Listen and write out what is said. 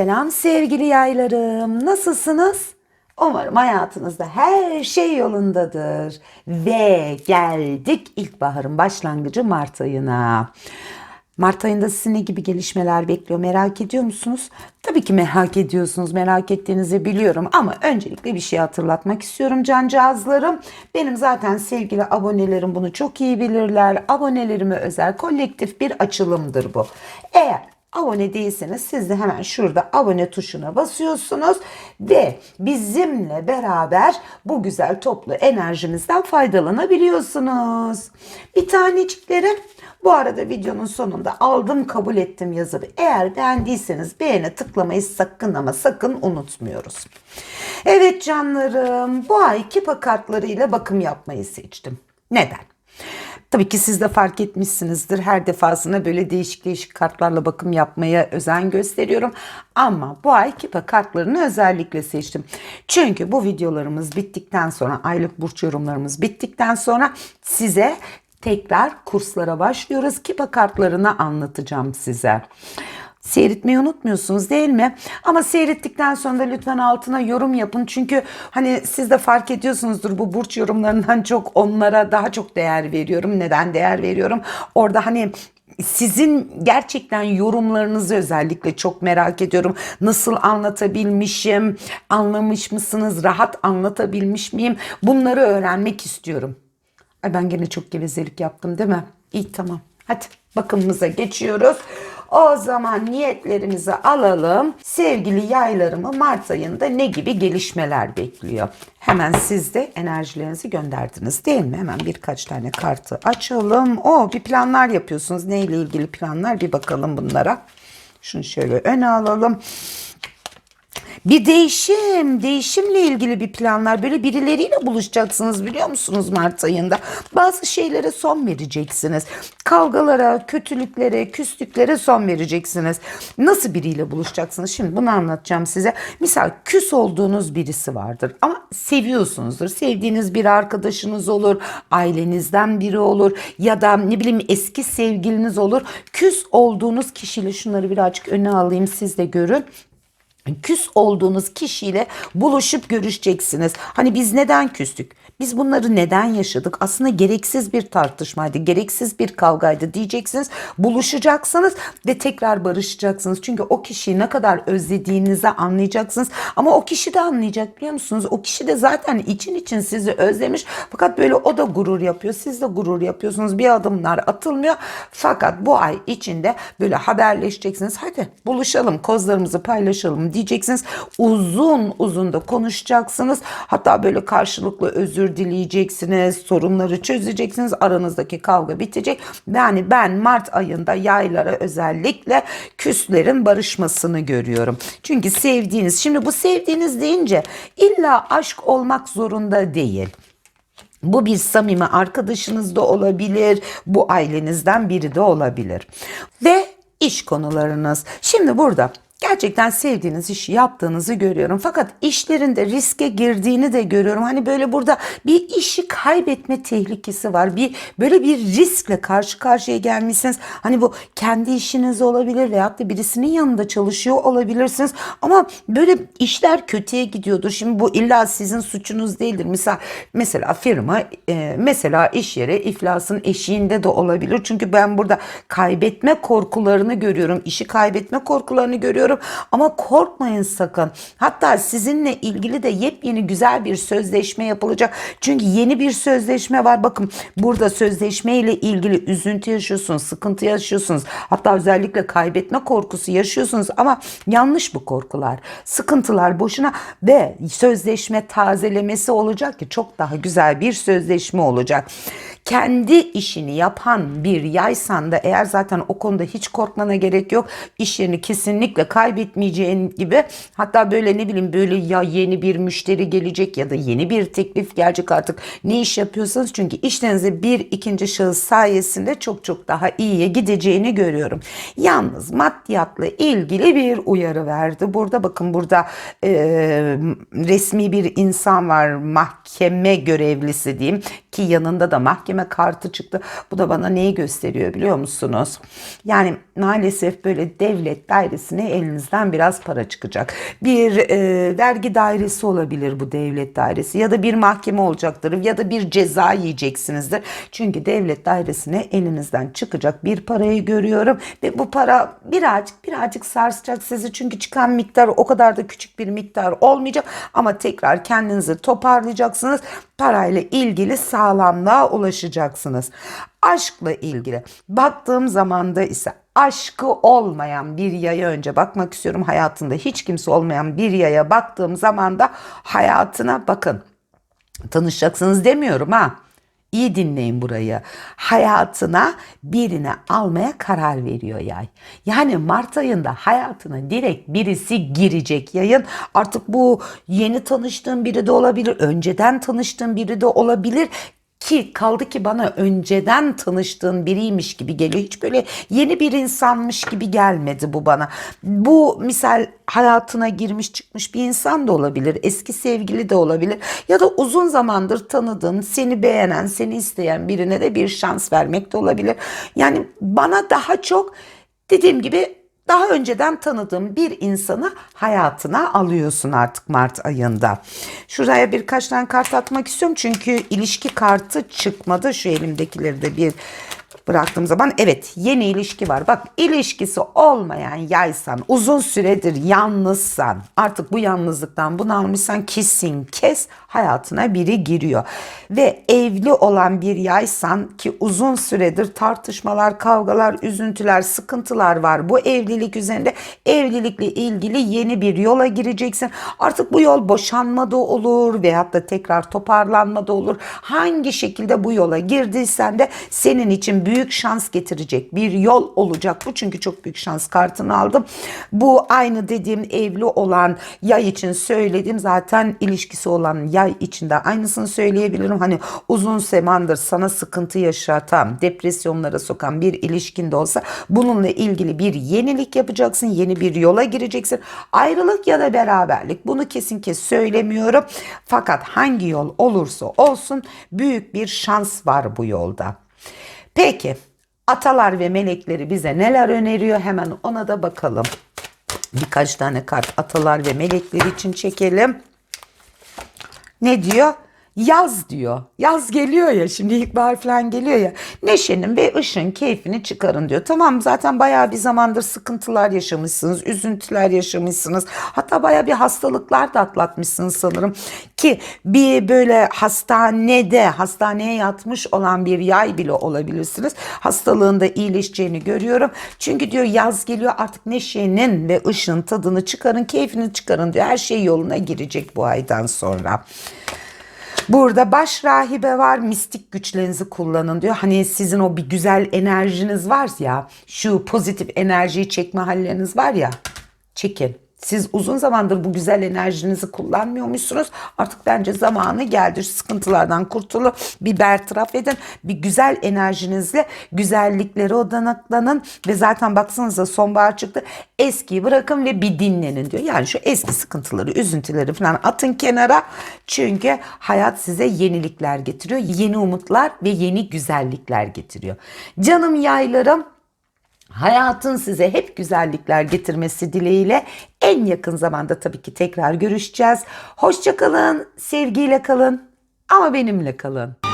Selam sevgili yaylarım. Nasılsınız? Umarım hayatınızda her şey yolundadır. Ve geldik ilkbaharın başlangıcı Mart ayına. Mart ayında sizi ne gibi gelişmeler bekliyor merak ediyor musunuz? Tabii ki merak ediyorsunuz. Merak ettiğinizi biliyorum ama öncelikle bir şey hatırlatmak istiyorum cancağızlarım. Benim zaten sevgili abonelerim bunu çok iyi bilirler. Abonelerime özel kolektif bir açılımdır bu. Eğer abone değilseniz siz de hemen şurada abone tuşuna basıyorsunuz ve bizimle beraber bu güzel toplu enerjimizden faydalanabiliyorsunuz. Bir taneciklerim bu arada videonun sonunda aldım kabul ettim yazıp eğer beğendiyseniz beğene tıklamayı sakın ama sakın unutmuyoruz. Evet canlarım bu ay kipa kartlarıyla bakım yapmayı seçtim. Neden? Tabii ki siz de fark etmişsinizdir. Her defasında böyle değişik değişik kartlarla bakım yapmaya özen gösteriyorum. Ama bu ay kipa kartlarını özellikle seçtim. Çünkü bu videolarımız bittikten sonra, aylık burç yorumlarımız bittikten sonra size tekrar kurslara başlıyoruz. Kipa kartlarını anlatacağım size. Seyretmeyi unutmuyorsunuz değil mi? Ama seyrettikten sonra da lütfen altına yorum yapın. Çünkü hani siz de fark ediyorsunuzdur bu burç yorumlarından çok onlara daha çok değer veriyorum. Neden değer veriyorum? Orada hani sizin gerçekten yorumlarınızı özellikle çok merak ediyorum. Nasıl anlatabilmişim? Anlamış mısınız? Rahat anlatabilmiş miyim? Bunları öğrenmek istiyorum. Ay ben gene çok gevezelik yaptım değil mi? İyi tamam. Hadi bakımımıza geçiyoruz. O zaman niyetlerimizi alalım. Sevgili yaylarımı Mart ayında ne gibi gelişmeler bekliyor? Hemen siz de enerjilerinizi gönderdiniz değil mi? Hemen birkaç tane kartı açalım. O bir planlar yapıyorsunuz. Neyle ilgili planlar? Bir bakalım bunlara. Şunu şöyle öne alalım. Bir değişim, değişimle ilgili bir planlar. Böyle birileriyle buluşacaksınız biliyor musunuz Mart ayında? Bazı şeylere son vereceksiniz. Kavgalara, kötülüklere, küslüklere son vereceksiniz. Nasıl biriyle buluşacaksınız? Şimdi bunu anlatacağım size. Misal küs olduğunuz birisi vardır ama seviyorsunuzdur. Sevdiğiniz bir arkadaşınız olur, ailenizden biri olur ya da ne bileyim eski sevgiliniz olur. Küs olduğunuz kişiyle şunları birazcık öne alayım siz de görün küs olduğunuz kişiyle buluşup görüşeceksiniz. Hani biz neden küstük? Biz bunları neden yaşadık? Aslında gereksiz bir tartışmaydı, gereksiz bir kavgaydı diyeceksiniz. Buluşacaksınız ve tekrar barışacaksınız. Çünkü o kişiyi ne kadar özlediğinizi anlayacaksınız. Ama o kişi de anlayacak biliyor musunuz? O kişi de zaten için için sizi özlemiş. Fakat böyle o da gurur yapıyor. Siz de gurur yapıyorsunuz. Bir adımlar atılmıyor. Fakat bu ay içinde böyle haberleşeceksiniz. Hadi buluşalım, kozlarımızı paylaşalım diyeceksiniz. Uzun uzun da konuşacaksınız. Hatta böyle karşılıklı özür dileyeceksiniz. Sorunları çözeceksiniz. Aranızdaki kavga bitecek. Yani ben Mart ayında yaylara özellikle küslerin barışmasını görüyorum. Çünkü sevdiğiniz, şimdi bu sevdiğiniz deyince illa aşk olmak zorunda değil. Bu bir samimi arkadaşınız da olabilir, bu ailenizden biri de olabilir. Ve iş konularınız. Şimdi burada gerçekten sevdiğiniz işi yaptığınızı görüyorum. Fakat işlerinde riske girdiğini de görüyorum. Hani böyle burada bir işi kaybetme tehlikesi var. Bir böyle bir riskle karşı karşıya gelmişsiniz. Hani bu kendi işiniz olabilir veyahut da birisinin yanında çalışıyor olabilirsiniz. Ama böyle işler kötüye gidiyordur. Şimdi bu illa sizin suçunuz değildir. Mesela mesela firma e, mesela iş yeri iflasın eşiğinde de olabilir. Çünkü ben burada kaybetme korkularını görüyorum. İşi kaybetme korkularını görüyorum. Ama korkmayın sakın. Hatta sizinle ilgili de yepyeni güzel bir sözleşme yapılacak. Çünkü yeni bir sözleşme var. Bakın burada sözleşme ile ilgili üzüntü yaşıyorsunuz, sıkıntı yaşıyorsunuz. Hatta özellikle kaybetme korkusu yaşıyorsunuz ama yanlış bu korkular. Sıkıntılar boşuna ve sözleşme tazelemesi olacak ki çok daha güzel bir sözleşme olacak kendi işini yapan bir yaysan da eğer zaten o konuda hiç korkmana gerek yok. İş yerini kesinlikle kaybetmeyeceğin gibi hatta böyle ne bileyim böyle ya yeni bir müşteri gelecek ya da yeni bir teklif gelecek artık ne iş yapıyorsanız çünkü işlerinize bir ikinci şahıs sayesinde çok çok daha iyiye gideceğini görüyorum. Yalnız maddiyatla ilgili bir uyarı verdi. Burada bakın burada e, resmi bir insan var mahkeme görevlisi diyeyim ki yanında da mahkeme kartı çıktı. Bu da bana neyi gösteriyor biliyor musunuz? Yani maalesef böyle devlet dairesine elinizden biraz para çıkacak. Bir e, vergi dairesi olabilir bu devlet dairesi ya da bir mahkeme olacaktır ya da bir ceza yiyeceksinizdir. Çünkü devlet dairesine elinizden çıkacak bir parayı görüyorum ve bu para birazcık birazcık sarsacak sizi çünkü çıkan miktar o kadar da küçük bir miktar olmayacak ama tekrar kendinizi toparlayacaksınız. Parayla ilgili sağlamlığa ulaşacaksınız. Aşkla ilgili baktığım zamanda ise aşkı olmayan bir yaya önce bakmak istiyorum. Hayatında hiç kimse olmayan bir yaya baktığım zaman da hayatına bakın. Tanışacaksınız demiyorum ha. İyi dinleyin burayı. Hayatına birini almaya karar veriyor yay. Yani Mart ayında hayatına direkt birisi girecek yayın. Artık bu yeni tanıştığın biri de olabilir, önceden tanıştığın biri de olabilir ki kaldı ki bana önceden tanıştığın biriymiş gibi geliyor. Hiç böyle yeni bir insanmış gibi gelmedi bu bana. Bu misal hayatına girmiş çıkmış bir insan da olabilir. Eski sevgili de olabilir. Ya da uzun zamandır tanıdığın, seni beğenen, seni isteyen birine de bir şans vermek de olabilir. Yani bana daha çok dediğim gibi daha önceden tanıdığım bir insanı hayatına alıyorsun artık Mart ayında. Şuraya birkaç tane kart atmak istiyorum çünkü ilişki kartı çıkmadı. Şu elimdekileri de bir bıraktığım zaman evet yeni ilişki var. Bak ilişkisi olmayan yaysan, uzun süredir yalnızsan, artık bu yalnızlıktan bunalmışsan kesin kes hayatına biri giriyor. Ve evli olan bir yaysan ki uzun süredir tartışmalar, kavgalar, üzüntüler, sıkıntılar var. Bu evlilik üzerinde evlilikle ilgili yeni bir yola gireceksin. Artık bu yol boşanma da olur veyahut da tekrar toparlanma da olur. Hangi şekilde bu yola girdiysen de senin için büyük şans getirecek bir yol olacak bu. Çünkü çok büyük şans kartını aldım. Bu aynı dediğim evli olan yay için söylediğim zaten ilişkisi olan yay için de aynısını söyleyebilirim. Hani uzun zamandır sana sıkıntı yaşatan, depresyonlara sokan bir ilişkin de olsa bununla ilgili bir yenilik yapacaksın. Yeni bir yola gireceksin. Ayrılık ya da beraberlik bunu kesin kes söylemiyorum. Fakat hangi yol olursa olsun büyük bir şans var bu yolda. Peki atalar ve melekleri bize neler öneriyor hemen ona da bakalım. Birkaç tane kart atalar ve melekleri için çekelim. Ne diyor? Yaz diyor. Yaz geliyor ya şimdi ilkbahar falan geliyor ya. Neşenin ve ışın keyfini çıkarın diyor. Tamam zaten bayağı bir zamandır sıkıntılar yaşamışsınız. Üzüntüler yaşamışsınız. Hatta bayağı bir hastalıklar da atlatmışsınız sanırım. Ki bir böyle hastanede hastaneye yatmış olan bir yay bile olabilirsiniz. Hastalığında iyileşeceğini görüyorum. Çünkü diyor yaz geliyor artık neşenin ve ışın tadını çıkarın keyfini çıkarın diyor. Her şey yoluna girecek bu aydan sonra. Burada baş rahibe var. Mistik güçlerinizi kullanın diyor. Hani sizin o bir güzel enerjiniz var ya. Şu pozitif enerjiyi çekme halleriniz var ya. Çekin. Siz uzun zamandır bu güzel enerjinizi kullanmıyormuşsunuz. Artık bence zamanı geldi. Şu sıkıntılardan kurtulup bir bertaraf edin. Bir güzel enerjinizle güzelliklere odanaklanın. Ve zaten baksanıza sonbahar çıktı. Eskiyi bırakın ve bir dinlenin diyor. Yani şu eski sıkıntıları, üzüntüleri falan atın kenara. Çünkü hayat size yenilikler getiriyor. Yeni umutlar ve yeni güzellikler getiriyor. Canım yaylarım Hayatın size hep güzellikler getirmesi dileğiyle en yakın zamanda tabii ki tekrar görüşeceğiz. Hoşçakalın, sevgiyle kalın ama benimle kalın.